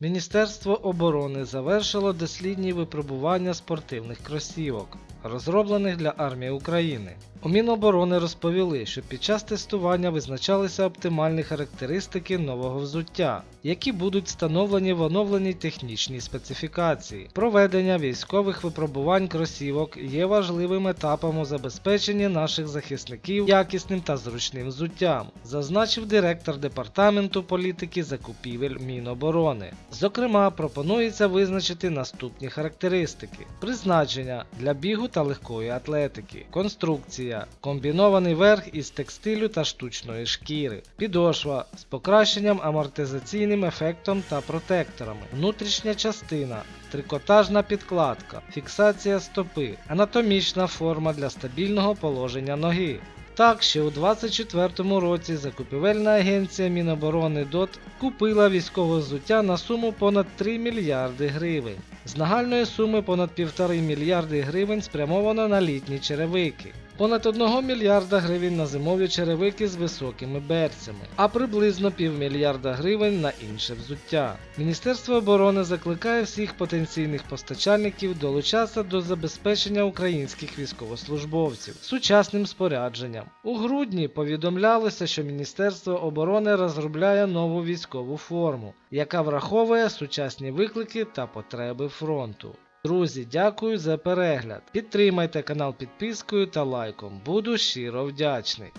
Міністерство оборони завершило дослідні випробування спортивних кросівок, розроблених для армії України. У Міноборони розповіли, що під час тестування визначалися оптимальні характеристики нового взуття, які будуть встановлені в оновленій технічній специфікації. Проведення військових випробувань кросівок є важливим етапом у забезпеченні наших захисників якісним та зручним взуттям, зазначив директор департаменту політики закупівель Міноборони. Зокрема, пропонується визначити наступні характеристики: призначення для бігу та легкої атлетики, конструкція, комбінований верх із текстилю та штучної шкіри, підошва з покращенням амортизаційним ефектом та протекторами, внутрішня частина. Трикотажна підкладка, фіксація стопи, анатомічна форма для стабільного положення ноги. Так, ще у 2024 році закупівельна агенція Міноборони ДОТ купила військове взуття на суму понад 3 мільярди гривень. З нагальної суми понад 1,5 мільярди гривень спрямовано на літні черевики. Понад 1 мільярда гривень на зимові черевики з високими берцями, а приблизно півмільярда гривень на інше взуття. Міністерство оборони закликає всіх потенційних постачальників долучатися до забезпечення українських військовослужбовців сучасним спорядженням. У грудні повідомлялося, що Міністерство оборони розробляє нову військову форму, яка враховує сучасні виклики та потреби фронту. Друзі, дякую за перегляд. Підтримайте канал підпискою та лайком. Буду щиро вдячний.